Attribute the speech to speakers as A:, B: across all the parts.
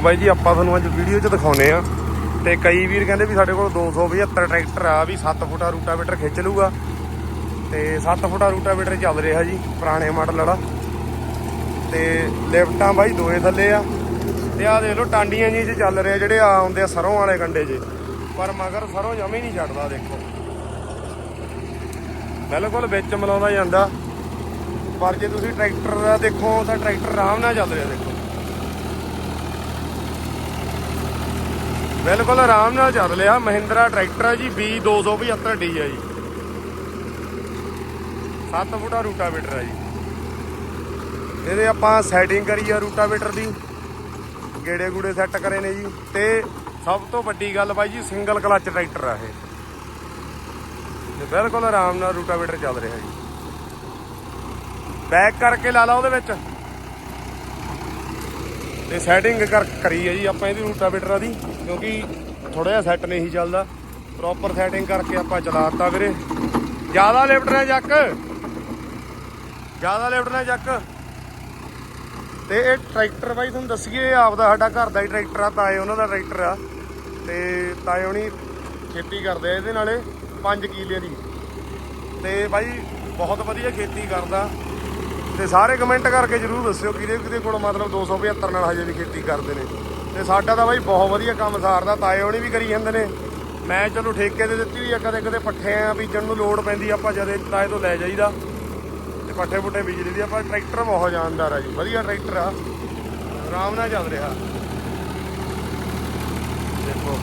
A: ਬਾਈ ਜੀ, ਆਪਾਂ ਤੁਹਾਨੂੰ ਅੱਜ ਵੀਡੀਓ 'ਚ ਦਿਖਾਉਨੇ ਆ ਤੇ ਕਈ ਵੀਰ ਕਹਿੰਦੇ ਵੀ ਸਾਡੇ ਕੋਲ 272 ਟਰੈਕਟਰ ਆ ਵੀ 7 ਫੁੱਟਾ ਰੂਟਾਵੇਟਰ ਖਿੱਚ ਲੂਗਾ ਤੇ 7 ਫੁੱਟਾ ਰੂਟਾਵੇਟਰ ਚੱਲ ਰਿਹਾ ਜੀ, ਪੁਰਾਣੇ ਮਾਡਲ ਵਾਲਾ। ਤੇ ਲਿਫਟਾਂ ਬਾਈ ਦੋਏ ਥੱਲੇ ਆ। ਤੇ ਆ ਦੇਖ ਲਓ, ਟਾਂਡੀਆਂ ਜੀ 'ਚ ਚੱਲ ਰਿਹਾ, ਜਿਹੜੇ ਆ ਆਉਂਦੇ ਆ ਸਰੋਂ ਵਾਲੇ ਕੰਡੇ 'ਚ ਪਰ ਮਗਰ ਸਰੋਂ ਜਮੇ ਨਹੀਂ ਛੱਡਦਾ ਦੇਖੋ। ਬਿਲਕੁਲ ਵਿੱਚ ਮਿਲਾਉਂਦਾ ਜਾਂਦਾ। ਪਰ ਜੇ ਤੁਸੀਂ ਟਰੈਕਟਰ ਦਾ ਦੇਖੋ, ਤਾਂ ਟਰੈਕਟਰ ਆਰਾਮ ਨਾਲ ਚੱਲ ਰਿਹਾ, ਦੇਖੋ। ਬਿਲਕੁਲ ਆਰਾਮ ਨਾਲ ਚੱਲ ਲਿਆ ਮਹਿੰਦਰਾ ਟਰੈਕਟਰ ਹੈ ਜੀ B275D ਹੈ ਜੀ। 7 ਫੁੱਟਾ ਰੂਟਾਵੇਟਰ ਹੈ ਜੀ। ਇਹਦੇ ਆਪਾਂ ਸੈਟਿੰਗ ਕਰੀ ਆ ਰੂਟਾਵੇਟਰ ਦੀ। ਗੇੜੇ ਗੂੜੇ ਸੈੱਟ ਕਰੇ ਨੇ ਜੀ। ਤੇ ਸਭ ਤੋਂ ਵੱਡੀ ਗੱਲ ਬਾਈ ਜੀ ਸਿੰਗਲ ਕਲਚ ਟਰੈਕਟਰ ਆ ਇਹ। ਤੇ ਬਿਲਕੁਲ ਆਰਾਮ ਨਾਲ ਰੂਟਾਵੇਟਰ ਚੱਲ ਰਿਹਾ ਜੀ। ਬੈਕ ਕਰਕੇ ਲਾ ਲਾ ਉਹਦੇ ਵਿੱਚ। ਤੇ ਸੈਟਿੰਗ ਕਰ, ਕਰੀ ਹੈ ਜੀ ਆਪਾਂ ਇਹਦੀ ਰੂਟਾਵੇਟਰਾਂ ਦੀ, ਕਿਉਂਕਿ ਥੋੜਾ ਜਿਹਾ ਸੈੱਟ ਨਹੀਂ ਚੱਲਦਾ। ਪ੍ਰੋਪਰ ਸੈਟਿੰਗ ਕਰਕੇ ਆਪਾਂ ਚਲਾਤਾ ਵੀਰੇ। ਜ਼ਿਆਦਾ ਲਿਫਟ ਨਾ ਜੱਕ ਜ਼ਿਆਦਾ ਲਿਫਟ ਨਾ ਜੱਕ ਤੇ ਇਹ ਟਰੈਕਟਰ ਬਾਈ ਤੁਹਾਨੂੰ ਦੱਸੀਏ, ਆਪਦਾ ਸਾਡਾ ਘਰ ਦਾ ਹੀ ਟਰੈਕਟਰ ਆ ਤਾਏ ਉਹਨਾਂ ਦਾ ਟਰੈਕਟਰ ਆ। ਤੇ ਤਾਏ ਹੋਣੀ ਖੇਤੀ ਕਰਦੇ ਆ ਇਹਦੇ ਨਾਲੇ 5 ਕਿੱਲੇ ਦੀ। ਤੇ ਬਾਈ ਬਹੁਤ ਵਧੀਆ ਖੇਤੀ ਕਰਦਾ। ਤੇ ਸਾਰੇ ਕਮੈਂਟ ਕਰਕੇ ਜਰੂਰ ਦੱਸਿਓ ਕਿਹਦੇ ਕਿਹਦੇ ਕੋਲ ਮਤਲਬ 275 ਨਾਲ ਹਜੇ ਵੀ ਖੇਤੀ ਕਰਦੇ ਨੇ। ਤੇ ਸਾਡਾ ਤਾਂ ਬਾਈ ਬਹੁਤ ਵਧੀਆ ਕੰਮ ਸਾਰਦਾ, ਤਾਏ ਹੋਣੀ ਵੀ ਕਰੀ ਜਾਂਦੇ ਨੇ। ਮੈਂ ਚਲੋ ਠੇਕੇ ਤੇ ਦਿੱਤੀ ਵੀ ਆ, ਕਦੇ ਕਦੇ ਪੱਠੇ ਆ ਬੀਜਣ ਨੂੰ ਲੋੜ ਪੈਂਦੀ ਆਪਾਂ ਜਦੇ ਤਾਏ ਤੋਂ ਲੈ ਜਾਈਦਾ। ਤੇ ਪੱਠੇ ਪੁੱਠੇ ਬੀਜ ਲਈਦੀ ਆਪਾਂ ਟਰੈਕਟਰ ਬਹੁਤ ਜਾਨਦਾਰ ਆ ਜੀ, ਵਧੀਆ ਟਰੈਕਟਰ ਆ। ਆਰਾਮ ਨਾਲ ਚੱਲ ਰਿਹਾ। ਦੇਖੋ।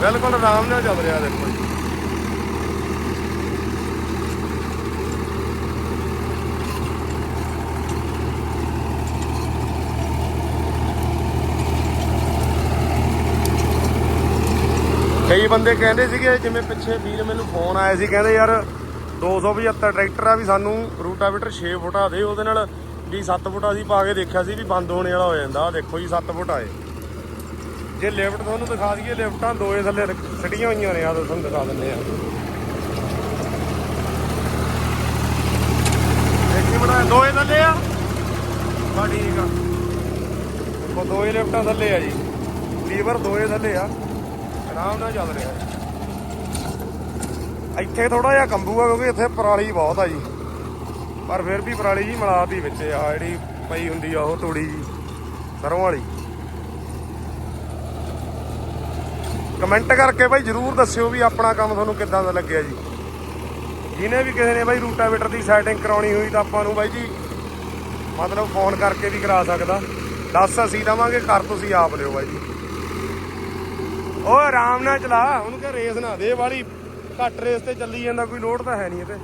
A: ਬਿਲਕੁਲ ਆਰਾਮ ਨਾਲ ਚੱਲ ਰਿਹਾ ਦੇਖੋ ਕਈ ਬੰਦੇ ਕਹਿੰਦੇ ਸੀਗੇ, ਜਿਵੇਂ ਪਿੱਛੇ ਵੀਰ ਮੈਨੂੰ ਫੋਨ ਆਇਆ ਸੀ, ਕਹਿੰਦੇ ਯਾਰ 275 ਟਰੈਕਟਰ ਆ ਵੀ ਸਾਨੂੰ ਰੂਟਾਵੇਟਰ 6 ਫੁੱਟਾ ਦੇ, ਉਹਦੇ ਨਾਲ ਵੀ 7 ਫੁੱਟ ਅਸੀਂ ਪਾ ਕੇ ਦੇਖਿਆ ਸੀ ਵੀ ਬੰਦ ਹੋਣੇ ਵਾਲਾ ਹੋ ਜਾਂਦਾ। ਆਹ ਦੇਖੋ ਜੀ 7 ਫੁੱਟ ਆਏ ਜੇ ਲਿਫਟ ਤੁਹਾਨੂੰ ਦਿਖਾ ਦਈਏ, ਲਿਫਟਾਂ ਦੋਏ ਥੱਲੇ ਰੱਖ- ਹੋਈਆਂ ਨੇ ਆ ਤੁਹਾਨੂੰ ਦਿਖਾ ਦਿੰਦੇ ਆ। ਦੇਖੀ ਬਣਾ ਦੋਏ ਥੱਲੇ ਆ। ਬਾ ਠੀਕ ਆ। ਦੇਖੋ, ਦੋਏ ਲਿਫਟਾਂ ਥੱਲੇ ਆ ਜੀ। ਲੀਵਰ ਦੋਏ ਥੱਲੇ ਆ। ਆਰਾਮ ਨਾਲ ਚੱਲ ਰਿਹਾ। ਇੱਥੇ ਥੋੜਾ ਜਿਹਾ ਕੰਬੂ ਆ ਕਿਉਂਕਿ ਇੱਥੇ ਪਰਾਲੀ ਬਹੁਤ ਆ ਜੀ। ਪਰ ਫਿਰ ਵੀ ਪਰਾਲੀ ਜੀ ਮਲਾਤੀ ਵਿੱਚ ਆ, ਜਿਹੜੀ ਪਈ ਹੁੰਦੀ ਆ ਉਹ ਤੋੜੀ ਜੀ, ਸਰੋਂ ਵਾਲੀ। ਕਮੈਂਟ ਕਰਕੇ ਬਾਈ ਜਰੂਰ ਦੱਸਿਓ ਵੀ ਆਪਣਾ ਕੰਮ ਤੁਹਾਨੂੰ ਕਿੱਦਾਂ ਦਾ ਲੱਗਿਆ ਜੀ। ਜਿਹਨੇ ਵੀ ਕਿਸੇ ਨੇ ਬਾਈ ਰੂਟਾਵੇਟਰ ਦੀ ਸੈਟਿੰਗ ਕਰਾਉਣੀ ਹੋਈ ਤਾਂ ਆਪਾਂ ਨੂੰ ਬਾਈ ਜੀ ਮਤਲਬ ਫੋਨ ਕਰਕੇ ਵੀ ਕਰਾ ਸਕਦਾ। ਦੱਸ ਅਸੀਂ ਦਵਾਂਗੇ, ਕਰ ਤੁਸੀਂ ਆਪ ਲਿਓ ਬਾਈ ਜੀ। ਓਏ ਆਰਾਮ ਨਾਲ ਚਲਾ। ਉਹਨੂੰ ਕਹ ਰੇਸ ਨਾ ਦੇ ਵਾਲੀ। ਘੱਟ ਰੇਸ ਤੇ ਚੱਲੀ ਜਾਂਦਾ ਕੋਈ ਲੋਡ ਤਾਂ ਹੈ ਨਹੀਂ ਇਹਤੇ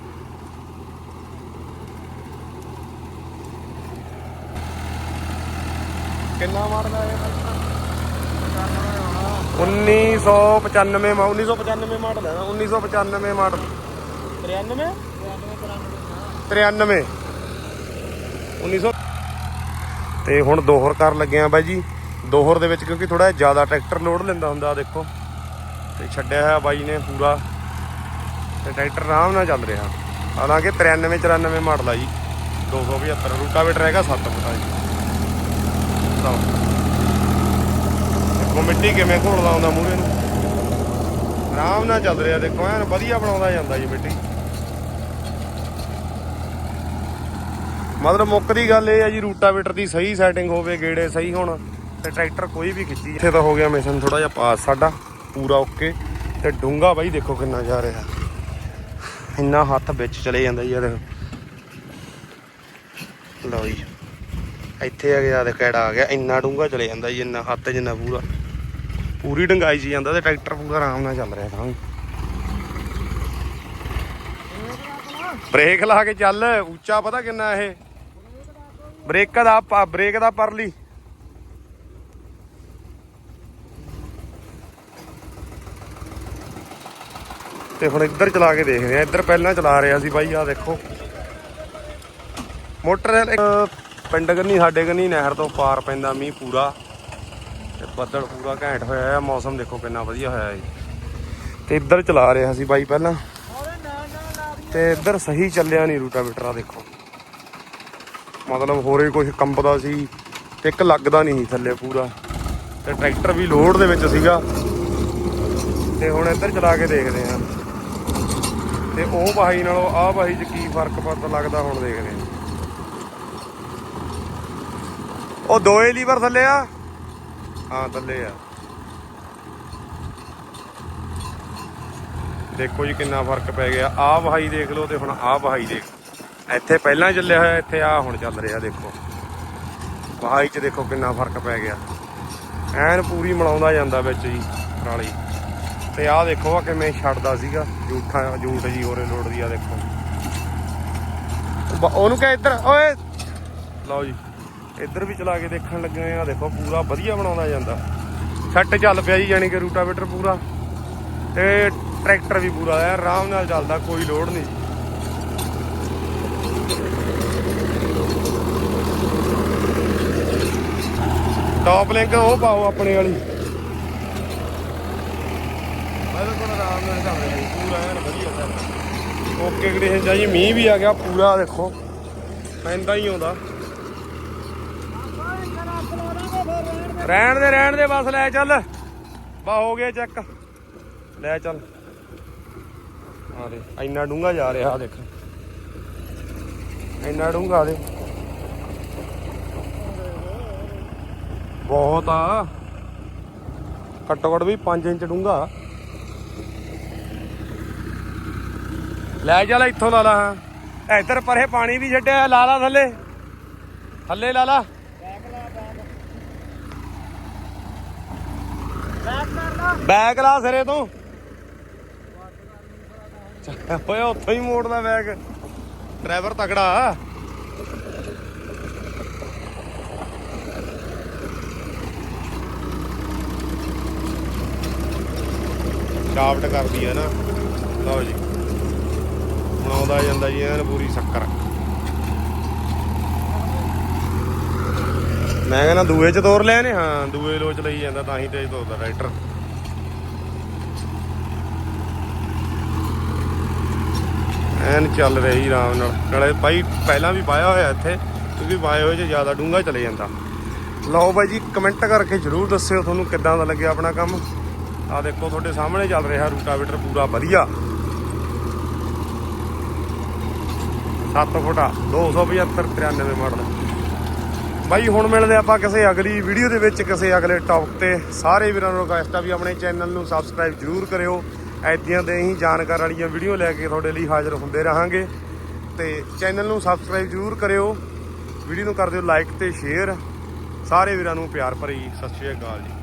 A: ਕਿੰਨਾ ਆ ਇਹ 1995 ਮਾ 1995 ਮਾਡਲ ਹੈ ਨਾ 1995 ਮਾਡਲ। 93 93 1900 ਤੇ ਹੁਣ ਦੋਹਰ ਕਰ ਲੱਗੇ ਆ ਬਾਈ ਜੀ। ਦੋਹਰ ਦੇ ਵਿੱਚ ਕਿਉਂਕਿ ਥੋੜਾ ਜ਼ਿਆਦਾ ਟਰੈਕਟਰ ਲੋਡ ਲੈਂਦਾ ਹੁੰਦਾ ਦੇਖੋ। ਤੇ ਛੱਡਿਆ ਹੋਇਆ ਬਾਈ ਨੇ ਪੂਰਾ। ਤੇ ਟਰੈਕਟਰ ਆਰਾਮ ਨਾਲ ਚੱਲ ਰਿਹਾ। ਹਾਲਾਂਕਿ 93 94 ਮਾਡਲ ਆ ਜੀ। 275 ਰੂਟਾਵੇਟਰ ਹੈਗਾ 7 ਫੁੱਟਾ ਜੀ। ਦੇਖੋ ਮਿੱਟੀ ਕਿਵੇਂ ਘੋਲਦਾ ਹੁੰਦਾ ਮੂਹਰੇ ਨੂੰ। ਆਰਾਮ ਨਾਲ ਚੱਲ ਰਿਹਾ, ਦੇਖੋ, ਐਨ ਵਧੀਆ ਬਣਾਉਂਦਾ ਜਾਂਦਾ ਜੀ ਮਿੱਟੀ। ਮਤਲਬ ਮੁੱਕਦੀ ਗੱਲ ਇਹ ਆ ਜੀ, ਰੂਟਾਵੇਟਰ ਦੀ ਸਹੀ ਸੈਟਿੰਗ ਹੋਵੇ, ਗੇੜੇ ਸਹੀ ਹੋਣ। ਤੇ ਟਰੈਕਟਰ ਕੋਈ ਵੀ ਖਿੱਚੀ ਇੱਥੇ ਤਾਂ ਹੋ ਗਿਆ ਮਿਸ਼ਨ ਥੋੜਾ ਜਿਹਾ ਪਾਸ ਸਾਡਾ, ਪੂਰਾ ਓਕੇ। ਤੇ ਡੂੰਗਾ ਬਾਈ ਦੇਖੋ ਕਿੰਨਾ ਜਾ ਰਿਹਾ। ਇੰਨਾ ਹੱਥ ਵਿੱਚ ਚਲੇ ਜਾਂਦਾ ਜੀ ਲਓ ਜੀ। ਇੱਥੇ ਆ ਗਿਆ ਤੇ ਕਿਹੜਾ ਆ ਗਿਆ। ਇੰਨਾ ਡੂੰਗਾ ਚਲੇ ਜਾਂਦਾ ਜੀ, ਇੰਨਾ ਹੱਥ ਜਿੰਨਾ ਪੂਰਾ। ਪੂਰੀ ਡੰਗਾਈ ਜੀ ਜਾਂਦਾ ਤੇ ਟਰੈਕਟਰ ਪੂਰਾ ਆਰਾਮ ਨਾਲ ਚੱਲ ਰਿਹਾ ਤਾਂ ਬ੍ਰੇਕ ਲਾ ਕੇ ਚੱਲ, ਉੱਚਾ ਪਤਾ ਕਿੰਨਾ ਇਹ। ਬ੍ਰੇਕ ਦਾ ਬ੍ਰੇਕ ਦਾ ਪਰਲੀ। ਤੇ ਹੁਣ ਇੱਧਰ ਚਲਾ ਕੇ ਦੇਖਦੇ ਆ। ਇੱਧਰ ਪਹਿਲਾਂ ਚਲਾ ਰਿਹਾ ਸੀ ਬਾਈ ਆ ਦੇਖੋ। ਮੋਟਰ ਪਿੰਡ ਕੰਨੀ, ਸਾਡੇ ਕੰਨੀ ਨਹਿਰ ਤੋਂ ਪਾਰ ਪੈਂਦਾ ਮੀਂਹ ਪੂਰਾ। ਤੇ ਬੱਦਲ ਪੂਰਾ ਘੈਂਟ ਹੋਇਆ ਹੈ ਮੌਸਮ ਦੇਖੋ ਕਿੰਨਾ ਵਧੀਆ ਹੋਇਆ ਜੀ। ਤੇ ਇੱਧਰ ਚਲਾ ਰਿਹਾ ਸੀ ਬਾਈ ਪਹਿਲਾਂ। ਤੇ ਇੱਧਰ ਸਹੀ ਚੱਲਿਆ ਨਹੀਂ ਰੂਟਾਵੇਟਰ ਆ ਦੇਖੋ। ਮਤਲਬ ਹੋਰੇ ਕੁਝ ਕੰਬਦਾ ਸੀ, ਤੇ ਇੱਕ ਲੱਗਦਾ ਨਹੀਂ ਸੀ ਥੱਲੇ ਪੂਰਾ। ਤੇ ਟਰੈਕਟਰ ਵੀ ਲੋਡ ਦੇ ਵਿੱਚ ਸੀਗਾ। ਤੇ ਹੁਣ ਇੱਧਰ ਚਲਾ ਕੇ ਦੇਖਦੇ ਹਾਂ ਤੇ ਉਹ ਬਾਈ ਨਾਲੋਂ ਆਹ ਬਾਈ 'ਚ ਕੀ ਫ਼ਰਕ ਪਤਾ ਲੱਗਦਾ ਹੁਣ ਦੇਖਦੇ ਹਾਂ। ਉਹ ਦੋਏ ਲੀਵਰ ਥੱਲੇ ਆ। ਹਾਂ, ਥੱਲੇ ਆ। ਦੇਖੋ ਜੀ ਕਿੰਨਾ ਫ਼ਰਕ ਪੈ ਗਿਆ। ਆਹ ਵਹਾਈ ਦੇਖ ਲਓ ਤੇ ਹੁਣ ਆਹ ਵਹਾਈ ਦੇਖ। ਲਓ। ਇੱਥੇ ਪਹਿਲਾਂ ਚੱਲਿਆ ਹੋਇਆ, ਇੱਥੇ ਆ ਹੁਣ ਚੱਲ ਰਿਹਾ, ਦੇਖੋ। ਵਹਾਈ 'ਚ ਦੇਖੋ ਕਿੰਨਾ ਫ਼ਰਕ ਪੈ ਗਿਆ। ਐਨ ਪੂਰੀ ਮਲਾਉਂਦਾ ਜਾਂਦਾ ਵਿੱਚ ਜੀ, ਪਰਾਲੀ। ਤੇ ਆਹ ਦੇਖੋ ਆ ਕਿਵੇਂ ਛੱਡਦਾ ਸੀਗਾ। ਜੂਠਾ ਜੂਠ ਜੀ ਹੋਰੇ ਲੋੜਦੀ ਆ ਦੇਖੋ। ਉਹਨੂੰ ਕਹ ਇੱਧਰ ਓਏ! ਲਓ ਜੀ। ਇੱਧਰ ਵੀ ਚਲਾ ਕੇ ਦੇਖਣ ਲੱਗੇ ਆ। ਦੇਖੋ ਪੂਰਾ ਵਧੀਆ ਬਣਾਉਂਦਾ ਜਾਂਦਾ। ਸੈੱਟ ਚੱਲ ਪਿਆ ਜੀ ਯਾਨੀ ਕਿ ਰੂਟਾਵੇਟਰ ਪੂਰਾ। ਤੇ ਟਰੈਕਟਰ ਵੀ ਪੂਰਾ ਹੈ। ਆਰਾਮ ਨਾਲ ਚੱਲਦਾ ਕੋਈ ਲੋਡ ਨਹੀਂ। ਟੌਪ ਲਿੰਕ ਉਹ ਪਾਓ ਆਪਣੇ ਵਾਲੀ। ਬਿਲਕੁਲ ਆਰਾਮ ਨਾਲ ਪੂਰਾ ਐਨ ਵਧੀਆ ਚੱਲ ਓਕੇ ਕੰਡੀਸ਼ਨ ਜੀ ਮੀਂਹ ਵੀ ਆ ਗਿਆ ਪੂਰਾ ਦੇਖੋ। ਪੈਂਦਾ ਹੀ ਆਉਂਦਾ। ਰਹਿਣ ਦੇ ਰਹਿਣ ਦੇ, ਬਸ ਲੈ ਚੱਲ। ਬਾ, ਹੋ ਗਿਆ ਚੈੱਕ ਲੈ ਚੱਲ। ਆ ਇੰਨਾ ਡੂੰਗਾ ਜਾ ਰਿਹਾ ਆ ਦੇਖ। ਇੰਨਾ ਡੂੰਗਾ ਦੇ ਬਹੁਤ ਆ। ਘੱਟੋ ਘੱਟ ਵੀ 5 ਇੰਚ ਡੂੰਗਾ ਲੈ ਜਾ ਚੱਲ ਇੱਥੋਂ ਲਾ ਲਾ। ਹਾਂ ਇੱਧਰ ਪਰੇ ਪਾਣੀ ਵੀ ਛੱਡਿਆ, ਲਾ ਲਾ ਥੱਲੇ। ਥੱਲੇ ਲਾ ਲਾ। ਬੈਗ ਲਾ ਸਿਰੇ ਤੋਂ। ਓਏ, ਉੱਥੋਂ ਹੀ ਮੋੜਦਾ ਬੈਗ। ਡਰਾਈਵਰ ਤਕੜਾ। ਸ਼ਾਫਟ ਕਰਦੀ ਹੈ ਨਾ। ਲਓ ਜੀ। ਹੁਣ ਆਉਂਦਾ ਜਾਂਦਾ ਜੀ, ਐਨ ਪੂਰੀ ਸ਼ੱਕਰ। ਮੈਂ ਕਹਿੰਦਾ ਦੂਏ ਚ ਤੋਰ ਲਿਆ ਨੇ? ਹਾਂ, ਦੂਏ ਲੋਚ ਲਈ ਜਾਂਦਾ, ਤਾਂ ਹੀ ਤੇਜ਼ ਤੋਰਦਾ ਰਾਈਟਰ ਐਨ ਚੱਲ ਰਹੀ ਆਰਾਮ ਨਾਲ। ਨਾਲੇ ਭਾਈ, ਪਹਿਲਾਂ ਵੀ ਪਾਇਆ ਹੋਇਆ ਇੱਥੇ ਕਿਉਂਕਿ ਪਾਏ ਹੋਏ ਚ ਜ਼ਿਆਦਾ ਡੂੰਘਾ ਚਲੇ ਜਾਂਦਾ। ਲਓ ਬਾਈ ਜੀ ਕਮੈਂਟ ਕਰਕੇ ਜਰੂਰ ਦੱਸਿਓ ਤੁਹਾਨੂੰ ਕਿੱਦਾਂ ਦਾ ਲੱਗਿਆ ਆਪਣਾ ਕੰਮ। ਆ ਦੇਖੋ, ਤੁਹਾਡੇ ਸਾਹਮਣੇ ਚੱਲ ਰਿਹਾ ਰੂਟਾਵੇਟਰ ਪੂਰਾ ਵਧੀਆ। 7 ਫੁੱਟਾ 275 93 ਮਾਡਲ। ਬਾਈ, ਹੁਣ ਮਿਲਦੇ ਆਪਾਂ ਕਿਸੇ ਅਗਲੀ ਵੀਡੀਓ ਦੇ ਵਿੱਚ, ਕਿਸੇ ਅਗਲੇ ਟੌਪਿਕ ਤੇ। ਸਾਰੇ ਵੀਰਾਂ ਨੂੰ ਰਿਕਵੈਸਟ ਆ ਵੀ ਆਪਣੇ ਚੈਨਲ ਨੂੰ ਸਬਸਕ੍ਰਾਈਬ ਜਰੂਰ ਕਰਿਓ। ਐਦੀਆਂ ਦੇ ਹੀ ਜਾਣਕਾਰ ਵਾਲੀਆਂ ਵੀਡੀਓ ਲੈ ਕੇ ਤੁਹਾਡੇ ਲਈ ਹਾਜ਼ਰ ਹੁੰਦੇ ਰਹਾਂਗੇ। ਤੇ ਚੈਨਲ ਨੂੰ ਸਬਸਕ੍ਰਾਈਬ ਜਰੂਰ ਕਰਿਓ। ਵੀਡੀਓ ਨੂੰ ਕਰ ਦਿਓ ਲਾਈਕ ਤੇ ਸ਼ੇਅਰ ਸਾਰੇ ਵੀਰਾਂ ਨੂੰ ਪਿਆਰ ਭਰੀ ਸਤਿ ਸ਼੍ਰੀ ਅਕਾਲ ਜੀ।